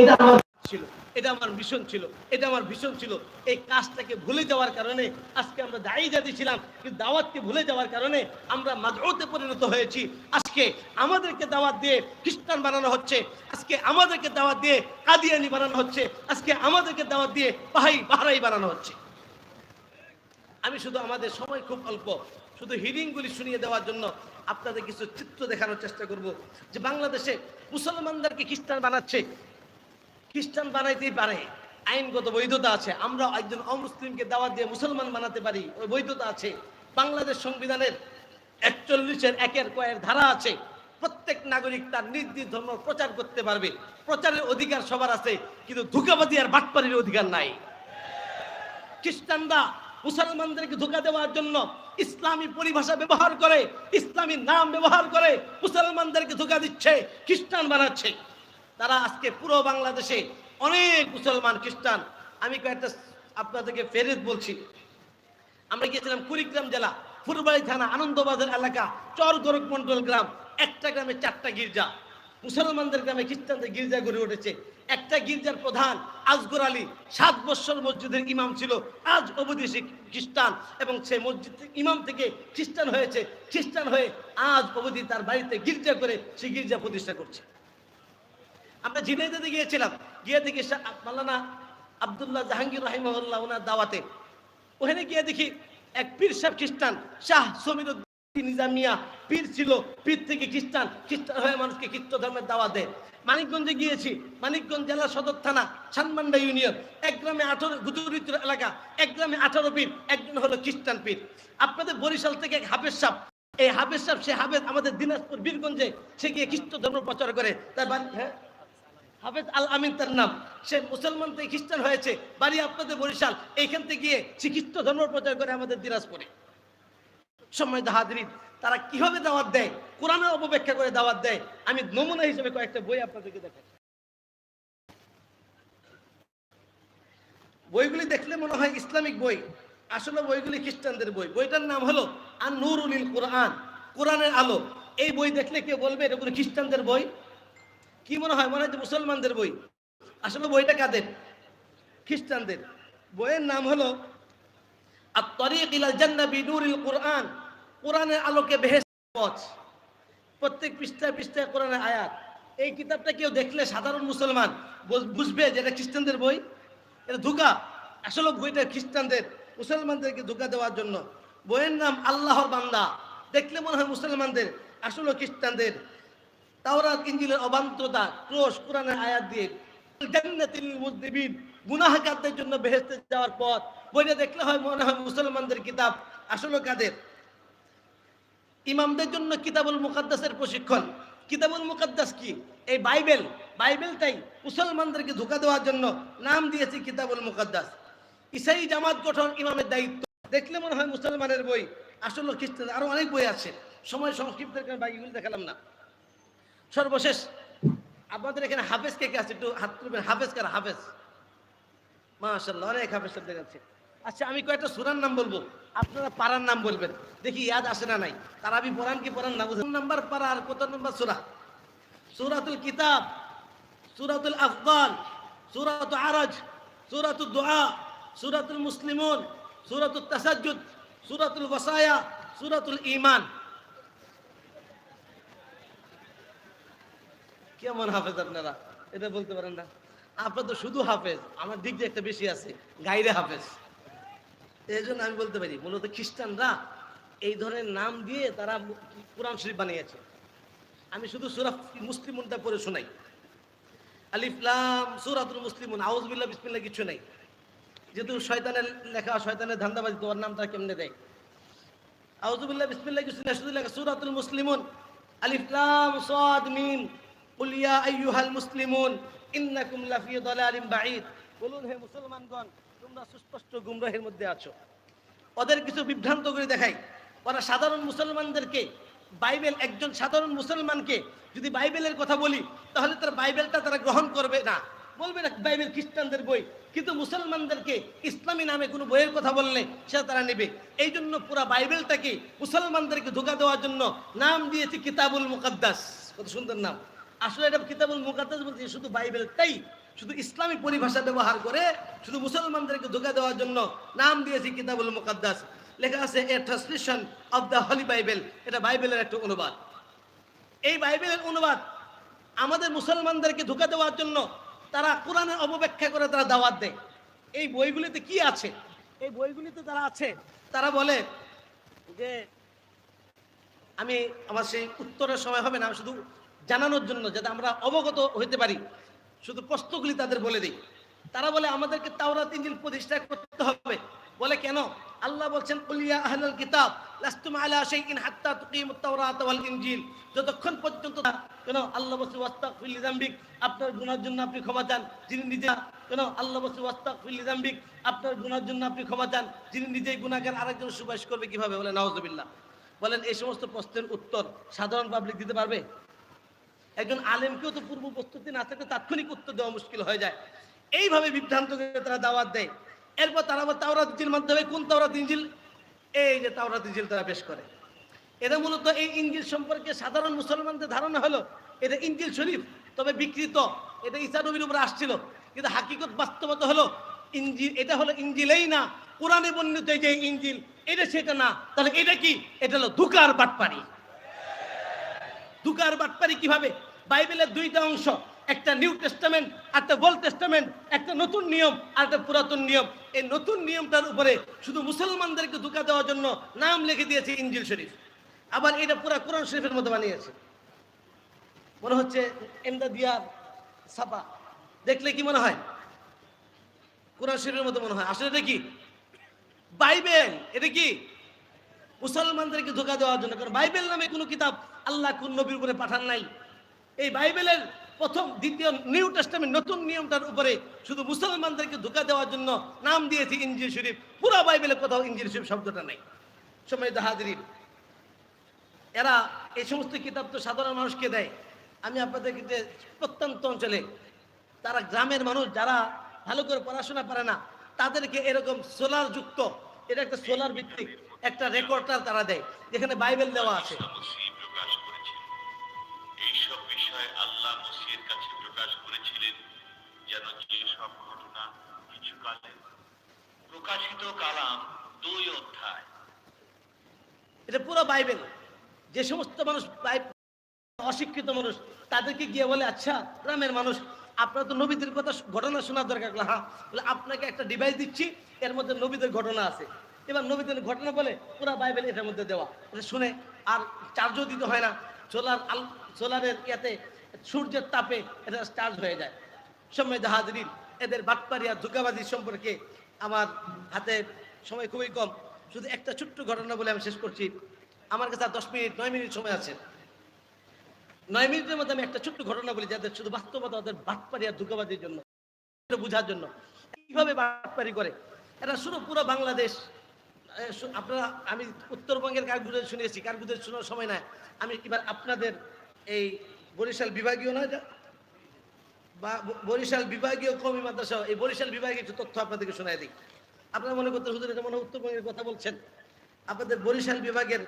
এটা আমার ছিল, এটা আমার মিশন ছিল, এটা আমার ভীষণ ছিল। এই কাজটাকে ভুলে যাওয়ার কারণে আজকে আমরা দায়ী জাতি ছিলাম, কিন্তু দাওয়াতকে ভুলে যাওয়ার কারণে আমরা পরিণত হয়েছি। আজকে আমাদেরকে দাওয়াত দিয়ে খ্রিস্টান বানানো হচ্ছে, আজকে আমাদেরকে দাওয়াত দিয়ে কাদিয়ানি বানানো হচ্ছে, আজকে আমাদেরকে দাওয়াত দিয়ে পাহাই বাহারাই বানানো হচ্ছে। আমি শুধু আমাদের সময় খুব অল্প শুধু হিরিংগুলি শুনিয়ে দেওয়ার জন্য আপনাদের কিছু চিত্র দেখানোর চেষ্টা করব যে বাংলাদেশে মুসলমানদেরকে খ্রিস্টান বানাচ্ছে। খ্রিস্টান বানাইতেই পারে। আইনগত বৈধতা আছে। আমরা একজন অমুসলিমকে দাওয়াত দিয়ে মুসলমান বানাতে পারি। ওই বৈধতা আছে। বাংলাদেশ সংবিধানের একচল্লিশের একের কয়ের ধারা আছে। প্রত্যেক নাগরিক তার নিজ নিজ ধর্ম প্রচার করতে পারবে। প্রচারের অধিকার সবার আছে, কিন্তু ধোকাবাদী আর বাটপারির অধিকার নাই। খ্রিস্টানরা মুসলমানদেরকে ধোকা দেওয়ার জন্য ইসলামী পরিভাষা ব্যবহার করে, ইসলামী নাম ব্যবহার করে মুসলমানদেরকে ধোকা দিচ্ছে, খ্রিস্টান বানাচ্ছে। তারা আজকে পুরো বাংলাদেশে অনেক মুসলমান খ্রিস্টান। আমি কয়েকটা আপনাদেরকে ফেরত বলছি। আমরা গিয়েছিলাম কুড়িগ্রাম জেলা, ফুলবাড়ি থানা, আনন্দবাজার এলাকা চর গোরখমন্ডল গ্রাম, একটা গ্রামে চারটা গির্জা। মুসলমানদের গ্রামে খ্রিস্টানদের গির্জা গড়ে উঠেছে। একটা গির্জার প্রধান আজগর আলী, সাত বৎসর মসজিদের ইমাম ছিল, আজ অবধি খ্রিস্টান এবং সে মসজিদ ইমাম থেকে খ্রিস্টান হয়েছে। খ্রিস্টান হয়ে আজ অবধি তার বাড়িতে গির্জা করে সে গির্জা প্রতিষ্ঠা করছে। আমরা ঝিনাইদাতে গিয়েছিলাম। গিয়ে দেখি মাওলানা আবদুল্লাহ জাহাঙ্গীর রাহিমহল্লাহ ওনার দাওয়াতে। ওখানে গিয়ে দেখি এক পীর সাহেব খ্রিস্টান, শাহ সমীরুদ্দিন নিজামিয়া পীর ছিল। পীর থেকে খ্রিস্টান। খ্রিস্টান হয়ে মানুষকে খ্রিস্ট ধর্মের দাওয়াত দেয়। মানিকগঞ্জে গিয়েছি। মানিকগঞ্জ জেলা সদর থানা, সানমান্ডা ইউনিয়ন। এক গ্রামে আঠারো গুজরিত্র এলাকা, এক গ্রামে আঠারো পীর, একজন হলো খ্রিস্টান পীর। আপনাদের বরিশাল থেকে এক হাফেজ সাহেব, এই হাফেজ সাহেব, সে হাফেজ আমাদের দিনাজপুর বীরগঞ্জে, সে গিয়ে খ্রিস্ট ধর্ম প্রচার করে। তার বাড়ি হ্যাঁ? হাফেজ আল আমিন তার নাম। সে মুসলমান থেকে খ্রিস্টান হয়েছে। বাড়ি আপনাদের বরিশাল। এইখান থেকে গিয়ে সে খ্রিস্ট ধর্ম প্রচার করে আমাদের দিনাজপুরে। সময় হাজরিন তারা কীভাবে দাওয়াত দেয়? কোরআনের অপব্যাখ্যা করে দাওয়াত দেয়? আমি নমুনা হিসেবে কয়েকটা বই আপনাদেরকে দেখাই। বইগুলি দেখলে মনে হয় ইসলামিক বই, আসলে বইগুলি খ্রিস্টানদের বই। বইটার নাম হলো আর নুরুল কোরআন, কোরআনের আলো। এই বই দেখলে কেউ বলবে, এটা কোনো খ্রিস্টানদের বই? কি মনে হয়? মনে হয় মুসলমানদের বই। আসলে বইটা কাদের? খ্রিস্টানদের। বইয়ের নাম হলো আর তরিক ইলাল জান্নাহ বিনুরিল কোরআন। কোরআনের আলোকে বেহেশত পথ প্রত্যেক পৃষ্ঠায় পৃষ্ঠায় কোরআনের আয়াত। এই কিতাবটা কেউ দেখলে সাধারণ মুসলমান বুঝ- বুঝবে যে এটা খ্রিস্টানদের বই, এটা ধোকা। আসলে বইটা খ্রিস্টানদের, মুসলমানদেরকে ধোকা দেওয়ার জন্য। বইয়ের নাম আল্লাহর বান্দা। দেখলে মনে হয় মুসলমানদের, আসলে খ্রিস্টানদের। তাওরাত, ইঞ্জিলের অবান্ততা, ক্রোশ, কোরআনের আয়াত দিয়ে। জান্নাতিল জন্য বেহেস্তে যাওয়ার পথ। বইটা দেখলে হয় মনে হয় মুসলমানদের কিতাব, আসলে কাদের? ইমামদের জন্য কিতাবুল মুকাদ্দাসের প্রশিক্ষণ। কিতাবুল মুকাদ্দাস কি? এই বাইবেল। বাইবেলটাই মুসলমানদেরকে ধোকা দেওয়ার জন্য নাম দিয়েছে কিতাবুল মুকাদ্দাস। ইসাই জামাত গঠন ইমামের দায়িত্ব। দেখলে মনে হয় মুসলমানের বই, আসলে খ্রিস্টান, আরও অনেক বই আছে। সময় সংক্ষিপ্তের কারণে বাইকগুলি দেখালাম না। সর্বশেষ আপনাদের এখানে হাফেজ কে কে আছে? একটু হাত তুলবেন। হাফেজ কার? হাফেজ। মাশাল্লাহ অনেক হাফেজ আছে আচ্ছা আমি কয়েকটা সুরার নাম বলব। আপনারা পাড়ার নাম বলবেন। দেখি ইয়াদ আসে না নাই? তারা আমি পড়ান কি পড়ান না বুঝেন? নাম্বার পাড়া আর কত নাম্বার সুরা? সুরাতুল কিতাব, সুরাতুল আফগান সুরাত আরজ সুরাতুল দোয়া সুরাতুল মুসলিমুন সুরাতুল তাসাজ্জুদ, সুরাতুল ওয়াসায়া, সুরাতুল ঈমান। কেমন হাফেজ আপনারা? এটা বলতে পারেন না। আপনার তো শুধু হাফেজ, আমার দিক দিয়ে একটা বেশি আছে। গাইরে হাফেজ। এই জন্য আমি বলতে পারি, মূলত খ্রিস্টানরা এই ধরনের নাম দিয়ে তারা কোরআন শরীফ বানিয়েছে। আমি শুধু সুরা মুসলিমুনটা পড়ে শোনাই। আলিফলাম সুরাতুল মুসলিমুন আউজবিল্লাহ বিসমিল্লাহ কিছু নাই। যেহেতু শয়তানের লেখা, শয়তানের ধান্দাবাজি তোমার নামটা কেমনে দেয়? আউজুবিল্লাহ বিসমিল্লাহ কিছু না শুধু লেখা, সুরাতুল মুসলিমুন আলিফলাম সাদ, মিম, কুল ইয়া আইয়ুহাল মুসলিমুন, ইন্নাকুম লাফি দালালিম বাঈদ। বলুন হে মুসলমানগণ তোমরা সুস্পষ্ট গুমরাহের মধ্যে আছো। ওদের কিছু বিভ্রান্ত করে দেখাই। ওরা সাধারণ মুসলমানদেরকে, বাইবেল, একজন সাধারণ মুসলমানকে যদি বাইবেলের কথা বলি, তাহলে তার বাইবেলটা তারা গ্রহণ করবে না। বলবে না, বাইবেল খ্রিস্টানদের বই, কিন্তু মুসলমানদেরকে ইসলামী নামে কোনো বইয়ের কথা বললে সেটা তারা নেবে। এই জন্য পুরা বাইবেলটাকে মুসলমানদেরকে ধোকা দেওয়ার জন্য নাম দিয়েছে কিতাবুল মুকাদ্দাস। কত সুন্দর নাম। আসলে এটা কিতাবুল মুকাদ্দাস বলছে শুধু বাইবেলটাই শুধু ইসলামী পরিভাষা ব্যবহার করে শুধু মুসলমানদেরকে ধোকা দেওয়ার জন্য নাম দিয়েছি কিতাবুল মুকাদ্দাস। লেখা আছে, a translation of the Holy Bible এটা বাইবেলের একটা অনুবাদ। এই বাইবেলের অনুবাদ আমাদের মুসলমানদেরকে ধোকা দেওয়ার জন্য তারা কোরআনের অপব্যাখ্যা করে তারা দাওয়াত দেয়। এই বইগুলিতে কি আছে? এই বইগুলিতে তারা আছে, তারা বলে যে, আমি আমার সেই উত্তরের সময় হবে না শুধু জানানোর জন্য যাতে আমরা অবগত হইতে পারি। শুধু প্রশ্নগুলি তাদের বলে দিই। তারা বলে, আমাদেরকে তাওরাত ইঞ্জিল প্রতিষ্ঠা করতে হবে। বলে, কেন? আল্লাহ বলছেন আহলাল কিতাব যতক্ষণ পর্যন্ত কেন? আল্লাহ আপনার গুনার জন্য আপনি ক্ষমা চান। যিনি নিজে, কেন? আল্লাহ আপনার গুনার জন্য আপনি ক্ষমা চান। যিনি নিজেই আরেকজন সুপারিশ করবে কীভাবে? বলে বলেন এই সমস্ত প্রশ্নের উত্তর সাধারণ পাবলিক দিতে পারবে? একজন আলেমকেও তো পূর্ব প্রস্তুতি না থাকলে তাৎক্ষণিক উত্তর দেওয়া মুশকিল হয়ে যায়। এইভাবে বিভ্রান্ত তারা দাওয়াত দেয়। এরপর তারা আবার তাওরাত মাধ্যমে কোন তাওরাত ইঞ্জিল? এই যে তাওরাত ইঞ্জিল তারা পেশ করে। এটা মূলত এই ইঞ্জিল সম্পর্কে সাধারণ মুসলমানদের ধারণা হলো, এটা ইঞ্জিল শরীফ, তবে বিকৃত। এটা ঈসা নবীর উপরে আসছিল। কিন্তু হাকিকত বাস্তবতা হলো, ইঞ্জিল, এটা হলো ইঞ্জিলেই না, কোরআনে বর্ণিত যে ইঞ্জিল, এটা সেটা না। তাহলে এটা কি? এটা হলো ধুকার বাটপাড়ি দুকার বাটপারি কীভাবে? বাইবেলের দুইটা অংশ, একটা নিউ টেস্টামেন্ট একটা ওল্ড টেস্টামেন্ট, একটা নতুন নিয়ম, আর একটা পুরাতন নিয়ম। এই নতুন নিয়মটার উপরে শুধু মুসলমানদেরকে ধোকা দেওয়ার জন্য নাম লিখে দিয়েছে ইঞ্জিল শরীফ। আবার এটা পুরা কোরআন শরীফের মধ্যে বানিয়েছে। মনে হচ্ছে এমদাদিয়ার ছাপা দেখলে কি মনে হয়? কোরআন শরীফের মতো মনে হয়। আসলে এটা কি? বাইবেল, এটা কি? মুসলমানদেরকে ধোকা দেওয়ার জন্য। কারণ বাইবেল নামে কোনো কিতাব আল্লাহ কোন নবীর উপরে পাঠান নাই। এই বাইবেলের প্রথম, দ্বিতীয় নিউ টেস্টামেন্ট, নতুন নিয়মটার উপরে শুধু মুসলমানদেরকে ধোকা দেওয়ার জন্য নাম দিয়েছে ইঞ্জিল শরীফ। পুরো বাইবেলের কোথাও ইঞ্জিল শরীফ শব্দটা নেই। সময় হাজিরিন এরা এই সমস্ত কিতাব তো সাধারণ মানুষকে দেয়। আমি আপনাদেরকে যে প্রত্যন্ত অঞ্চলে তারা গ্রামের মানুষ, যারা ভালো করে পড়াশোনা পারে না, তাদেরকে এরকম সোলার যুক্ত, এটা একটা সোলার ভিত্তিক একটা রেকর্ডার তারা দেয়, যেখানে বাইবেল দেওয়া আছে। বাইবেল যে সমস্ত মানুষ অশিক্ষিত মানুষ, তাদেরকে গিয়ে বলে আচ্ছা গ্রামের মানুষ, আপনার তো নবীদের কথা ঘটনা শোনার দরকার হ্যাঁ বলে, আপনাকে একটা ডিভাইস দিচ্ছি, এর মধ্যে নবীদের ঘটনা আছে। এবার নবীদের ঘটনা বলে পুরা বাইবেল এটার মধ্যে দেওয়া। এটা শুনে, আর চার্জও দিতে হয় না। সোলার আল সোলারের ইয়াতে সূর্যের তাপে এটা চার্জ হয়ে যায়। সময় হাজরিন এদের বাটপারি আর ধোকাবাজি সম্পর্কে আমার হাতে সময় খুবই কম। শুধু একটা ছোট্ট ঘটনা বলে আমি শেষ করছি। আমার কাছে আর দশ মিনিট, নয় মিনিট সময় আছে। নয় মিনিটের মধ্যে আমি একটা ছোট্ট ঘটনা বলি যাদের শুধু বাস্তবতা, ওদের বাটপারি আর ধোকাবাজির জন্য বোঝার জন্য। কীভাবে বাটপারি করে? এটা শুধু পুরো বাংলাদেশ আপনারা, আমি উত্তরবঙ্গের কারগুদের শুনেছি কারগুদের শোনার সময় নাই। আমি এবার আপনাদের এই বরিশাল বিভাগীয় না বা বরিশাল বিভাগীয় কমি মাদ্রাসা, এই বরিশাল বিভাগের কিছু তথ্য আপনাদেরকে শোনায় দিই। আপনারা মনে করতে, হুজুর, এটা মনে উত্তরবঙ্গের কথা বলছেন? আপনাদের বরিশাল বিভাগের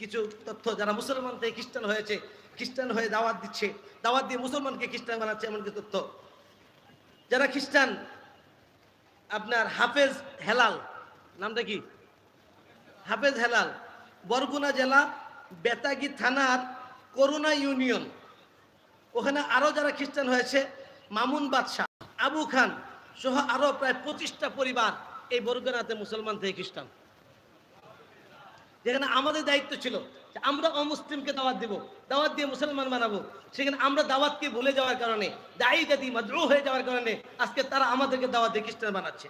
কিছু তথ্য যারা মুসলমান থেকে খ্রিস্টান হয়েছে, খ্রিস্টান হয়ে দাওয়াত দিচ্ছে, দাওয়াত দিয়ে মুসলমানকে খ্রিস্টান বানাচ্ছে এমন কিছু তথ্য। যারা খ্রিস্টান, আপনার হাফেজ হেলাল, নামটা কি? হাফেজ হেলাল, বরগুনা জেলা বেতাগি থানার করুণা ইউনিয়ন। ওখানে আরও যারা খ্রিস্টান হয়েছে, মামুন বাদশাহ, আবু খান সহ আরও প্রায় পঁচিশটা পরিবার এই বরগুনাতে মুসলমান থেকে খ্রিস্টান। যেখানে আমাদের দায়িত্ব ছিল আমরা অমুসলিমকে দাওয়াত দিব, দাওয়াত দিয়ে মুসলমান বানাবো। সেখানে আমরা দাওয়াতকে ভুলে যাওয়ার কারণে দায়ী জাতি মাদ্রু হয়ে যাওয়ার কারণে আজকে তারা আমাদেরকে দাওয়াত দিয়ে খ্রিস্টান বানাচ্ছে।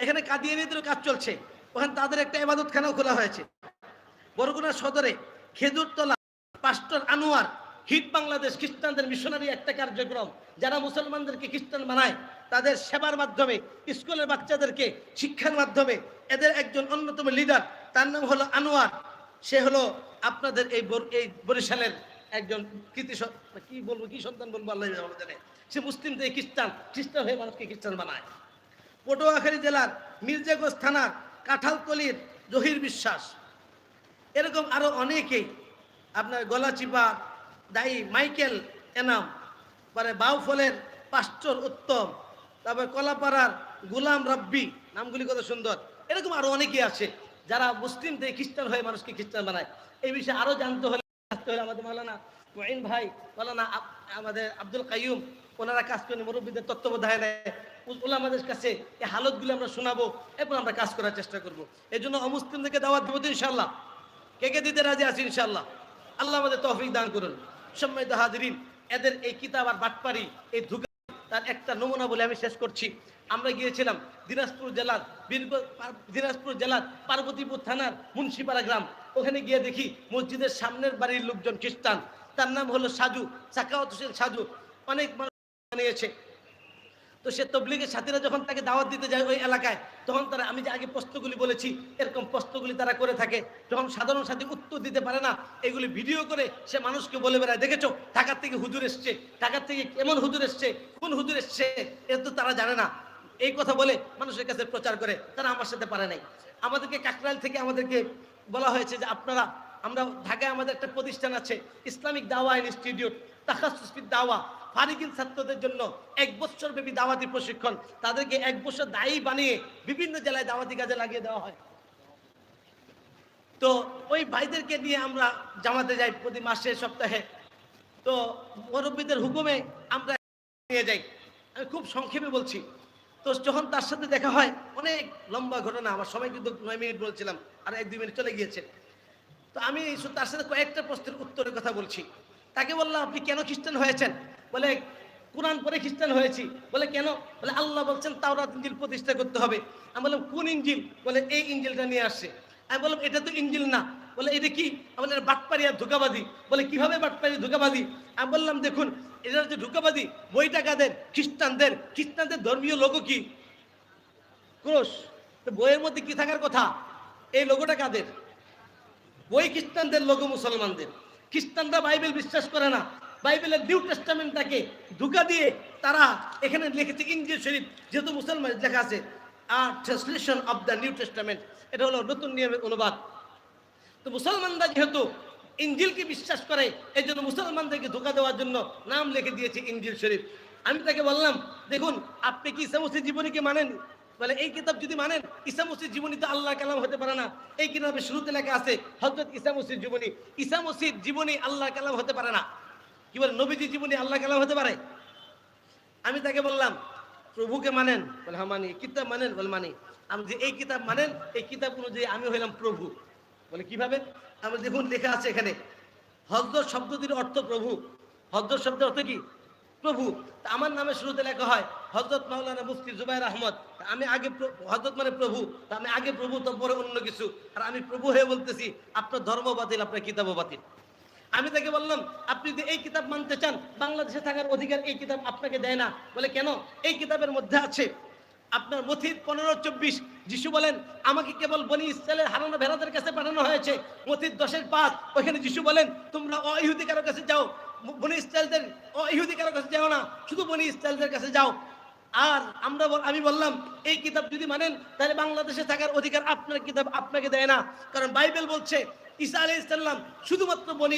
এখানে কাদিয়ানিদের কাজ চলছে। ওখানে তাদের একটা এবাদতখানাও খোলা হয়েছে। বরগুনা সদরে খেজুরতলা পাস্টর আনোয়ার হিট বাংলাদেশ, খ্রিস্টানদের মিশনারি একটা কার্যক্রম। যারা মুসলমানদেরকে খ্রিস্টান বানায়, তাদের সেবার মাধ্যমে, স্কুলের বাচ্চাদেরকে শিক্ষার মাধ্যমে, এদের একজন অন্যতম লিডার তার নাম হলো আনোয়ার। সে হলো আপনাদের এই এই বরিশালের একজন কৃতি কি বলব, কি সন্তান বলব আল্লাহ জানে। সে মুসলিম থেকে খ্রিস্টান খ্রিস্টান হয়ে মানুষকে খ্রিস্টান বানায়। পটুয়াখালী জেলার মির্জাগঞ্জ থানার কাঁঠালতলির জহির বিশ্বাস। এরকম আরও অনেকেই আপনার গলাচিপা দায়ী মাইকেল এনাম। পরে বাউফলের পাস্টর উত্তম। তারপর কলাপাড়ার গুলাম রাব্বি, নামগুলি কত সুন্দর। এরকম আরও অনেকে আছে, যারা মুসলিম থেকে খ্রিস্টান হয়ে মানুষকে খ্রিস্টান বানায়। এই বিষয়ে আরও জানতে হলে আসতে হলে আমাদের মালানা মঈন ভাই মালানা আমাদের আব্দুল কাইয়ুম, ওনারা কাজ করেন, মুরব্বীদের তত্ত্বাবধানে ওলামাদের কাছে এই হালতগুলো আমরা শোনাবো, এরপর আমরা কাজ করার চেষ্টা করব। এই জন্য অমুসলিমদেরকে দাওয়াত দেবো ইনশাল্লাহ কে কে দিতে রাজি আছি ইনশাল্লাহ আল্লাহ আমাদের তৌফিক দান করুন। সম্মানিত হাজরিন, এদের এই কিতাব আর বাটপাড়ি এই ধুকা, তার একটা নমুনা বলে আমি শেষ করছি। আমরা গিয়েছিলাম দিনাজপুর জেলার দিনাজপুর জেলার পার্বতীপুর থানার মুন্সিপাড়া গ্রাম। ওখানে গিয়ে দেখি মসজিদের সামনের বাড়ির লোকজন খ্রিস্টান। তার নাম হলো সাজু, সাকাওয়াত হোসেন সাজু। অনেক মানুষ বানিয়েছে তো সে তবলিগের সাথীরা যখন তাকে দাওয়াত দিতে যায় ওই এলাকায়, তখন তারা, আমি যে আগে প্রশ্নগুলি বলেছি, এরকম প্রশ্নগুলি তারা করে থাকে। যখন সাধারণ সাথী উত্তর দিতে পারে না, এগুলি ভিডিও করে সে মানুষকে বলে বেড়ায়, দেখেছ, ঢাকার থেকে হুজুর এসছে, ঢাকার থেকে কেমন হুজুর এসছে, কোন হুজুর এসছে? এটা তো তারা জানে না। এই কথা বলে মানুষের কাছে প্রচার করে, তারা আমার সাথে পারে নাই। আমাদেরকে কাকরাইল থেকে আমাদেরকে বলা হয়েছে যে, আপনারা, আমরা ঢাকায় আমাদের একটা প্রতিষ্ঠান আছে, ইসলামিক দাওয়া ইনস্টিটিউট তাকাসুসফিদ দাওয়া। ফারিকিন ছাত্রদের জন্য এক বছর ব্যাপী দাওয়াতি প্রশিক্ষণ। তাদেরকে এক বছর দায়ী বানিয়ে বিভিন্ন জেলায় দাওয়াতি কাজে লাগিয়ে দেওয়া হয়। তো ওই ভাইদেরকে নিয়ে আমরা জামাতে যাই প্রতি মাসে, সপ্তাহে। তো মুরব্বীদের হুকুমে আমরা নিয়ে যাই। আমি খুব সংক্ষেপে বলছি। তো যখন তার সাথে দেখা হয়, অনেক লম্বা ঘটনা, আমার সময় কিন্তু নয় মিনিট বলছিলাম, আর এক দুই মিনিট চলে গিয়েছে। তো আমি তার সাথে কয়েকটা প্রশ্নের উত্তরের কথা বলছি। তাকে বললাম, আপনি কেন খ্রিস্টান হয়েছেন? বলে, কোরআন পরে খ্রিস্টান হয়েছি। বলে, কেন? বলে, আল্লাহ বলছেন তাওরাত ইঞ্জিল প্রতিষ্ঠা করতে হবে। আমি বললাম, কোন ইঞ্জিল বলে, এই ইঞ্জিলটা নিয়ে আসছে। আমি বললাম, এটা তো ইঞ্জিল না। বলে, এটা কি? আমি আর ধোকাবাদী বলে, কীভাবে বাটপারি ধোকাবাদী আমি বললাম, দেখুন এটা যে ধোকাবাদী বইটা কাদের? খ্রিস্টানদের। খ্রিস্টানদের ধর্মীয় লোক কি? ক্রোশ। বইয়ের মধ্যে কি থাকার কথা? এই লোগোটা কাদের? বই খ্রিস্টানদের লোক মুসলমানদের। খ্রিস্টানরা বাইবেল বিশ্বাস করে না। বাইবেলের নিউ টেস্টামেন্টটাকে ধোকা দিয়ে তারা এখানে লিখেছে ইঞ্জিল শরীফ, যেহেতু মুসলমান লেখা আছে, আর translation of the New Testament এটা হলো নতুন নিয়মের অনুবাদ। তো মুসলমানরা যেহেতু ইঞ্জিলকে বিশ্বাস করে এই জন্য মুসলমানদেরকে ধোকা দেওয়ার জন্য নাম লিখে দিয়েছে ইঞ্জিল শরীফ। আমি তাকে বললাম, দেখুন, আপনি কি ইসামসির জীবনীকে মানেন? বলে, এই কিতাব যদি মানেন ইসামসির জীবনী তো আল্লাহ কালাম হতে পারে না। এই কিতাবের শুরুতে লেখা আছে হজরত ইসামসির জীবনী। ইসামসির জীবনী আল্লাহ কালাম হতে পারে না। কি বলে নবীজির জীবনী আল্লাহ কালাম হতে পারে? আমি তাকে বললাম, প্রভুকে মানেন? বলে হ্যাঁ মানি। কিতাব মানেন? বলে, মানি। আমি যে এই কিতাব মানেন, এই কিতাব অনুযায়ী আমি হইলাম প্রভু। বলে, কীভাবে? আমি দেখুন, লেখা আছে এখানে। হজরত শব্দটির অর্থ প্রভু। হজরত শব্দের অর্থ কি? প্রভু। আমার নামে শুরুতে লেখা হয় হজরত মাওলানা মুফতি জুবাইর আহমদ। আমি আগে হজরত মানে প্রভু। আমি আগে প্রভু তো পরে অন্য কিছু। আর আমি প্রভু হয়ে বলতেছি, আপনার ধর্ম বাতিল, আপনার কিতাবও বাতিল। আমি তাকে বললাম, আপনি যদি এই কিতাব মানতে চান, বাংলাদেশে থাকার অধিকার এই কিতাব আপনাকে দেয় না। বলে, কেন? এই কিতাবের মধ্যে আছে, আপনার মথির পনেরো চব্বিশ, যিশু বলেন, আমাকে কেবল বনি ইসরায়েলের হারানো ভেড়াদের কাছে পাঠানো হয়েছে, মথির দশের পাঁচ ওখানে যিশু বলেন, তোমরা অ ইহুদি কারও কাছে যাও, বনি ইসরায়েলদের অ ইহুদি কারও কাছে যাও না, শুধু বনি ইসরায়েলদের কাছে যাও। আর আমরা আমি বললাম, এই কিতাব যদি মানেন, তাহলে বাংলাদেশে থাকার অধিকার আপনার কিতাব আপনাকে দেয় না। কারণ বাইবেল বলছে, ঈসা আলী ইসলাম শুধুমাত্র বনি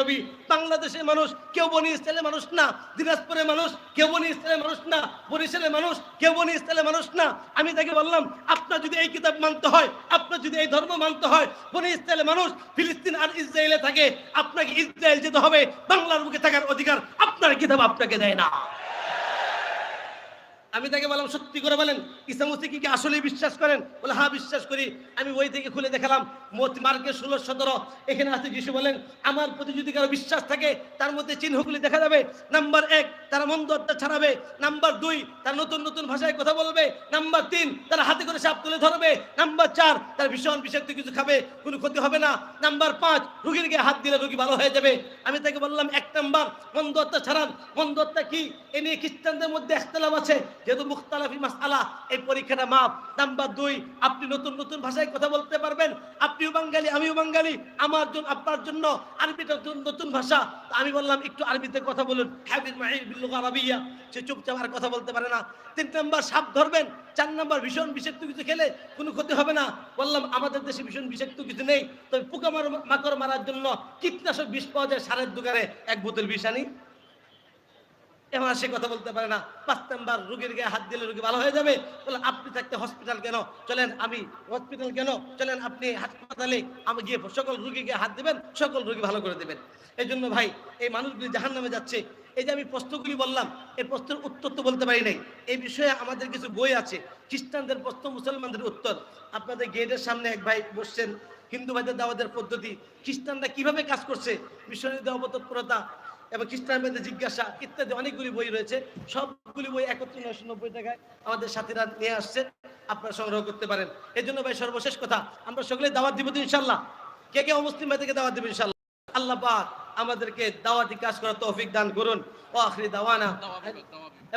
নবী। বাংলাদেশের মানুষ, কেউ বনি মানুষ না। দিনাজপুরের মানুষ, কেউ বনি মানুষ না। বরিশালের মানুষ, কেউ বনি মানুষ না। আমি তাকে বললাম, আপনার যদি এই কিতাব মানতে হয়, আপনার যদি এই ধর্ম মানতে হয়, বনি ইসরায়েলের মানুষ ফিলিস্তিন আর ইসরায়েলে থাকে, আপনাকে ইসরায়েল যেতে হবে, বাংলার বুকে থাকার অধিকার আপনার কিতাব আপনাকে দেয় না। আমি তাকে বললাম, সত্যি করে বলেন ইসামুসি কি আসলে বিশ্বাস করেন? বলে হ্যাঁ বিশ্বাস করি। আমি ওই থেকে খুলে দেখালাম, মত মার্কে ষোলো, সতেরো, এখানে আছে যিশু বলেন, আমার প্রতি যদি কারও বিশ্বাস থাকে, তার মধ্যে চিহ্নগুলি দেখা যাবে। নাম্বার এক, তারা মন্দ আত্মা ছাড়াবে। নাম্বার দুই, তারা নতুন নতুন ভাষায় কথা বলবে। নাম্বার তিন, তারা হাতে করে সাপ তুলে ধরবে। নাম্বার চার, তার ভীষণ বিষাক্ত কিছু খাবে, কোনো ক্ষতি হবে না। নাম্বার পাঁচ, রুগীর গায়ে হাত দিলে রুগী ভালো হয়ে যাবে। আমি তাকে বললাম, এক নাম্বার, মন্দ ছাড়ান। মন্দ আত্মা কি? এ নিয়ে খ্রিস্টানদের মধ্যে একতলাপ আছে। যেহেতু মুখতালাফি এই পরীক্ষাটা নাম্বার দুই, আপনি নতুন নতুন ভাষায় কথা বলতে পারবেন। আপনিও বাঙালি, আমিও বাঙালি, আমার জন্য আপনার জন্য আরবিটা নতুন নতুন ভাষা। আমি বললাম, একটু আরবিতে কথা বলুন। আরবিয়া। সে চুপচাপ আর কথা বলতে পারে না। তিন নাম্বার, সাপ ধরবেন। চার নাম্বার, ভীষণ বিষাক্ত কিছু খেলে কোনো ক্ষতি হবে না। বললাম, আমাদের দেশে ভীষণ বিষাক্ত কিছু নেই। তবে পোকা মাকড় মারার জন্য কীটনাশক বিষ পাওয়া যায় সারের দোকানে। এক বোতল বিষ আনি। এমন সে কথা বলতে পারে না। পাঁচ নাম্বার রুগীর গায়ে হাত দিলে রুগী ভালো হয়ে যাবে। বলে, আপনি থাকতে হসপিটাল কেন? চলেন, আমি হসপিটাল কেন? চলেন, আপনি হাসপাতালে, আমি গিয়ে সকল রুগীকে হাত দেবেন, সকল রুগী ভালো করে দেবেন। এই জন্য ভাই, এই মানুষগুলি জাহান নামে যাচ্ছে। এই যে আমি প্রশ্নগুলি বললাম এই প্রশ্নের উত্তর তো বলতে পারি নাই। এই বিষয়ে আমাদের কিছু বই আছে। খ্রিস্টানদের প্রশ্ন, মুসলমানদের উত্তর। আপনাদের গেটের সামনে এক ভাই বসছেন, হিন্দু ভাইদের দাওয়াতের পদ্ধতি। খ্রিস্টানরা কীভাবে কাজ করছে? মিশনারিদের অবতৎপরতা এবং ভাইদের জিজ্ঞাসা, ইত্যাদি অনেকগুলি বই রয়েছে। সবগুলি বই একত্রে নয়শো নব্বই টাকায় আমাদের সাথীরা নিয়ে আসছে। আপনারা সংগ্রহ করতে পারেন। এই জন্য ভাই, সর্বশেষ কথা, আমরা সকলে দাওয়াত দিব ইনশাল্লাহ কে কে অমুসলিম ভাই থেকে দাওয়াত দিব ইনশাল্লাহ আল্লাহ আমাদেরকে দাওয়াতি কাজ করার তৌফিক দান করুন। ও আখরি দাওয়ানা।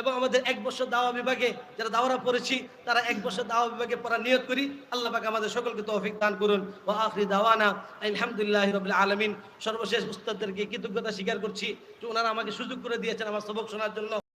এবং আমাদের এক বছর দাওয়া বিভাগে যারা দাওয়ারা পড়েছি, তারা এক বছর দাওয়া বিভাগে পড়া নিয়োগ করি। আল্লাহ পাক আমাদের সকলকে তৌফিক দান করুন। ও আখরি দাওয়ানা আলহামদুলিল্লাহ রবিল আলমিন। সর্বশেষ উস্তাদদেরকে কৃতজ্ঞতা স্বীকার করছি যে ওনারা আমাকে সুযোগ করে দিয়েছেন আমার সবক শোনার জন্য।